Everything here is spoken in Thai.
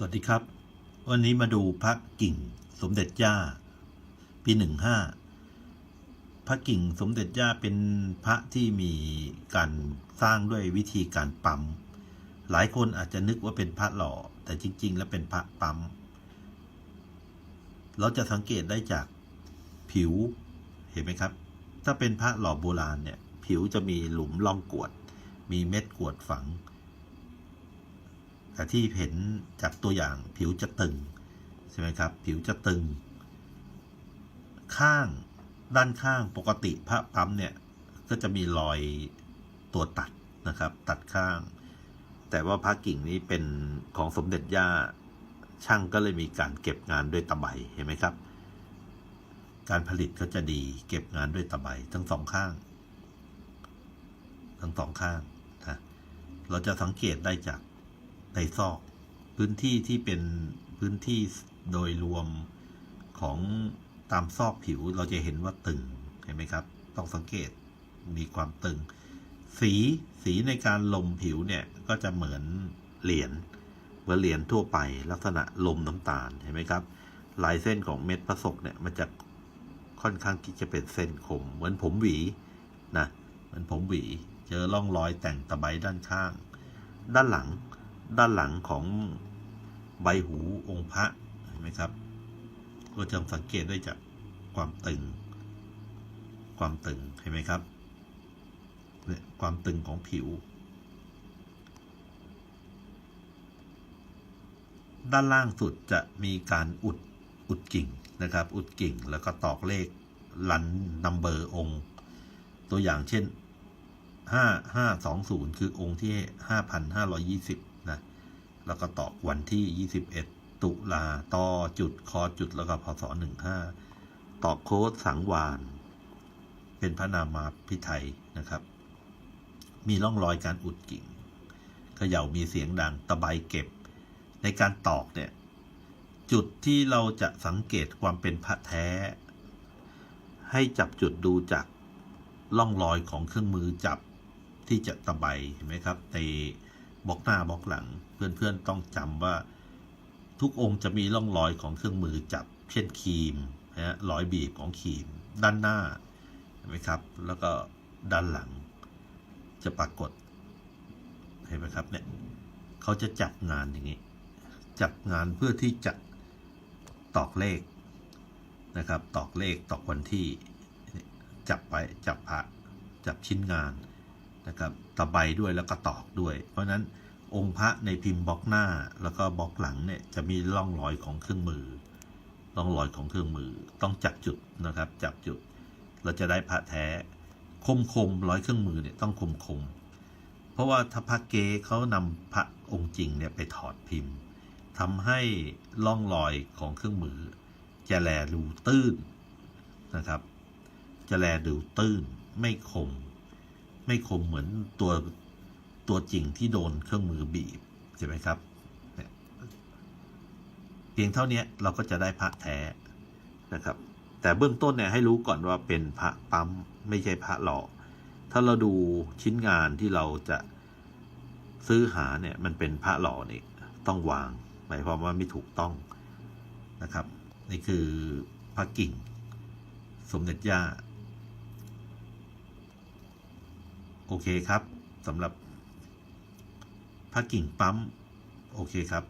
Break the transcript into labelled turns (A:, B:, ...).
A: สวัสดีครับ วันนี้มาดูพระกิ่งสมเด็จย่า ปีหนึ่งห้าพระกิ่งสมเด็จย่าเป็นพระที่มีการสร้างด้วยวิธีการปั๊มหลายคนอาจจะนึกว่าเป็นพระหล่อ แต่จริง ๆ แล้วเป็นพระปั๊มเราจะสังเกตได้จากผิวเห็นไหมครับ ถ้าเป็นพระหล่อโบราณเนี่ย ผิวจะมีหลุมร่องกวด มีเม็ดกวดฝัง แต่ที่เห็นจากตัวอย่างผิวจะตึงใช่ไหมครับ ผิวจะตึง ข้างด้านข้างปกติพระปั๊มเนี่ย ก็จะมีรอยตัวตัดนะครับ ตัดข้าง แต่ว่าพระกิ่งนี้เป็นของสมเด็จย่าช่างก็เลยมีการเก็บงานด้วยตะไบเห็นไหมครับ การผลิตก็จะดีเก็บงานด้วยตะไบทั้งสองข้าง ทั้งสองข้างนะเราจะสังเกตได้จาก ในซอก พื้นที่ที่เป็นพื้นที่โดยรวมของตามซอกผิวเราจะเห็นว่าตึงเห็นไหมครับ ต้องสังเกตมีความตึง สีสีในการลมผิวเนี่ยก็จะเหมือนเหรียญเหมือนเหรียญทั่วไปลักษณะลมน้ำตาลเห็นไหมครับ ลายเส้นของเม็ดพระศกเนี่ยมันจะค่อนข้างที่จะเป็นเส้นคม เหมือนผมหวีนะเหมือนผมหวี เจอร่องรอยแต่งตะไบด้านข้าง ด้านหลัง ด้านหลังของใบหูองค์พระเห็นไหมครับเราจะสังเกตได้จากความตึง ความตึงเห็นไหมครับเนี่ยความตึงของผิว ด้านล่างสุดจะมีการอุดอุดกิ่งนะครับ อุดกิ่งแล้วก็ตอกเลขลันนัมเบอร์องค์ ตัวอย่างเช่น 5520 คือองค์ที่ 5520 แล้วก็ตอกวันที่ยี่สิบเอ็ดตุลาต่อจุดคอจุดแล้วก็พศหนึ่งห้าตอกโค้ดสังวาน เป็นพระนามาพิไทยนะครับ มีร่องรอยการอุดกิ่งเขย่ามีเสียงดังตะไบเก็บ ในการตอกเนี่ย จุดที่เราจะสังเกตความเป็นพระแท้ ให้จับจุดดูจากร่องรอยของเครื่องมือจับที่จะตะไบเห็นไหมครับใน บล็อกหน้าบล็อกหลัง เพื่อนๆต้องจำว่าทุกองค์จะมีร่องรอยของเครื่องมือจับ เช่นครีมนะฮะรอยบีบของครีม ด้านหน้าเห็นไหมครับ แล้วก็ด้านหลัง จะปรากฏเห็นไหมครับเนี่ยเขาจะจับงานอย่างนี้ จับงานเพื่อที่จะตอกเลขนะครับ ตอกเลขตอกวันที่ จับไปจับพระจับชิ้นงาน นะครับตะไบด้วยแล้วก็ตอกด้วย เพราะฉะนั้นองค์พระในพิมพ์บล็อกหน้าแล้วก็บล็อกหลังเนี่ยจะมีร่องรอยของเครื่องมือร่องรอยของเครื่องมือต้องจับจุดนะครับจับจุด เราจะได้พระแท้คมคมร้อยเครื่องมือเนี่ยต้องคมคมเพราะว่าถ้าพระเกเขานำพระองค์จริงเนี่ยไปถอดพิมพ์ทำให้ร่องรอยของเครื่องมือ จะแลดูตื้นนะครับ จะแลดูตื้นไม่คม ไม่คมเหมือนตัวตัวจริงที่โดนเครื่องมือบีบใช่ไหมครับเนี่ยเพียงเท่านี้เราก็จะได้พระแท้นะครับ แต่เบื้องต้นเนี่ยให้รู้ก่อนว่าเป็นพระปั๊มไม่ใช่พระหล่อถ้าเราดูชิ้นงานที่เราจะซื้อหาเนี่ยมันเป็นพระหล่อนี่ต้องวาง หมายความว่าไม่ถูกต้องนะครับ นี่คือพระกิ่ง สมเด็จย่า โอเคครับสำหรับพระกิ่งปั๊ม โอเคครับ